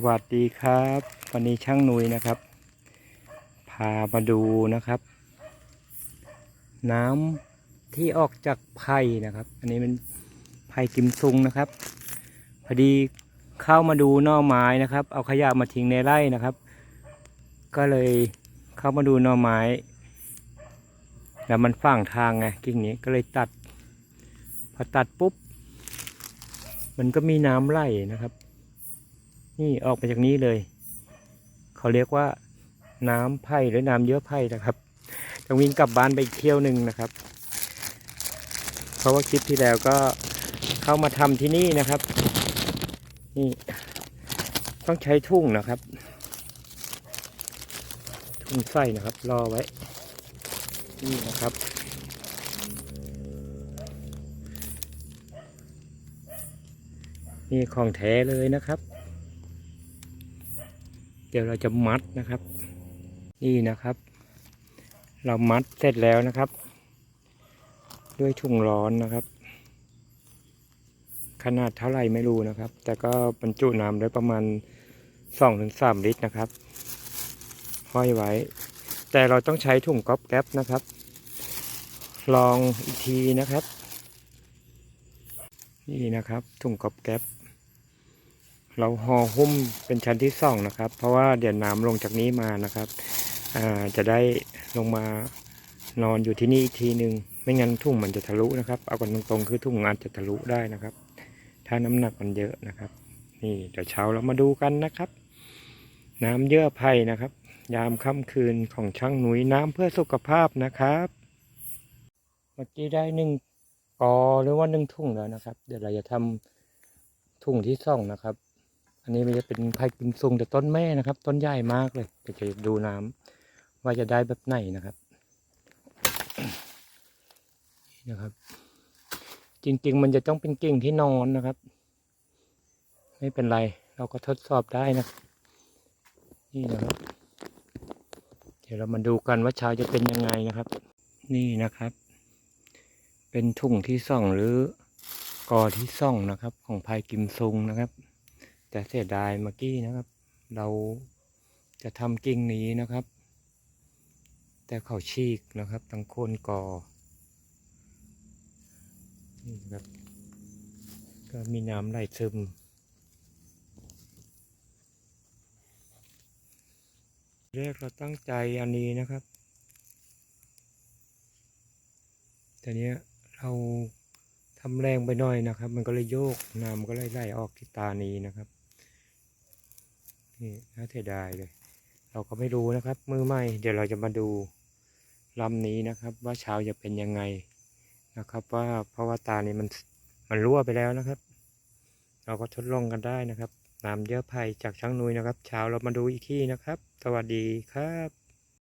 สวัสดีครับ วันนี้ช่างนุยนะครับ พามาดูนะครับ น้ำที่ออกจากไผ่นะครับ อันนี้เป็นไผ่กิมซุงนะครับ พอดีเข้ามาดูหน่อไม้นะครับ เอาขยะมาทิ้งในไร่นะครับ ก็เลยเข้ามาดูหน่อไม้ แล้วมันฝั่งทางไงกิ่งนี้ก็เลยตัด พอตัดปุ๊บ มันก็มีน้ำไหลนะครับ นี่ออกมาจากนี้เลย เขาเรียกว่าน้ำไผ่หรือน้ำเยอะไผ่นะครับต้องวิ่งกลับบ้านไปเที่ยวหนึ่งนะครับ เพราะว่าคลิปที่แล้วก็เข้ามาทำที่นี่นะครับ นี่ต้องใช้ทุ่งนะครับ ทุ่งไส้นะครับ รอไว้ นี่นะครับนี่ของแท้เลยนะครับ ดี๋ยวเราจะมัดนะครับ นี่นะครับ เรามัดเสร็จแล้วนะครับ ด้วยถุงร้อนนะครับ ขนาดเท่าไหร่ไม่รู้นะครับ แต่ก็บรรจุน้ำได้ประมาณสองถึงสามลิตรนะครับ ห้อยไว้ แต่เราต้องใช้ถุงก๊อบแก๊ปนะครับ ลองอีกทีนะครับ นี่นะครับถุงก๊อบแก๊ป เราห่อหุ้มเป็นชั้นที่สองนะครับ เพราะว่าเดี๋ยวน้ำลงจากนี้มานะครับจะได้ลงมานอนอยู่ที่นี่อีกทีหนึ่งไม่งั้นทุ่งมันจะทะลุนะครับ เอากันตรงๆคือทุ่งอาจจะทะลุได้นะครับ ถ้าน้ำหนักมันเยอะนะครับ นี่เดี๋ยวเช้าเรามาดูกันนะครับ น้ำเยื่อไผ่นะครับ ยามค่ำคืนของช่างหนุยน้ำเพื่อสุขภาพนะครับ เมื่อกี้ได้หนึ่งกอหรือว่าหนึ่งทุ่งแล้วนะครับ เดี๋ยวเราจะทำทุ่งที่สองนะครับ อันนี้มันจะเป็นไผ่กิมซุงแต่ต้นแม่นะครับ ต้นใหญ่มากเลยเดี๋ยวจะดูน้ำว่าจะได้แบบไหนนะครับนี่นะครับ จริง ๆ มันจะต้องเป็นกิ่งที่นอนนะครับ ไม่เป็นไร เราก็ทดสอบได้นะ นี่นะครับ เดี๋ยวเรามาดูกันว่าช้าจะเป็นยังไงนะครับ นี่นะครับ เป็นถุงที่ส่องหรือกอที่ส่องนะครับ ของพายกิมซุงนะครับ แต่เสียดายเมื่อกี้นะครับ เราจะทำกิ่งนี้นะครับ แต่เขาฉีกนะครับทั้งโคนกอนี่ครับก็มีน้ำไหลซึมแรกเราตั้งใจอันนี้นะครับแต่เนี้ยเราทำแรงไปหน่อยนะครับ มันก็เลยโยกน้ำก็เลยไหลออกที่ตานี้นะครับ นี่น่าเสียดายเลย เราก็ไม่รู้นะครับ มือใหม่ เดี๋ยวเราจะมาดูลำนี้นะครับ ว่าเช้าจะเป็นยังไงนะครับ ว่าเพราะว่าตานี้มันมันรั่วไปแล้วนะครับ เราก็ทดลองกันได้นะครับน้ำเยอะภัยจากช้างนุยนะครับ เช้าเรามาดูอีกที่นะครับ สวัสดีครับ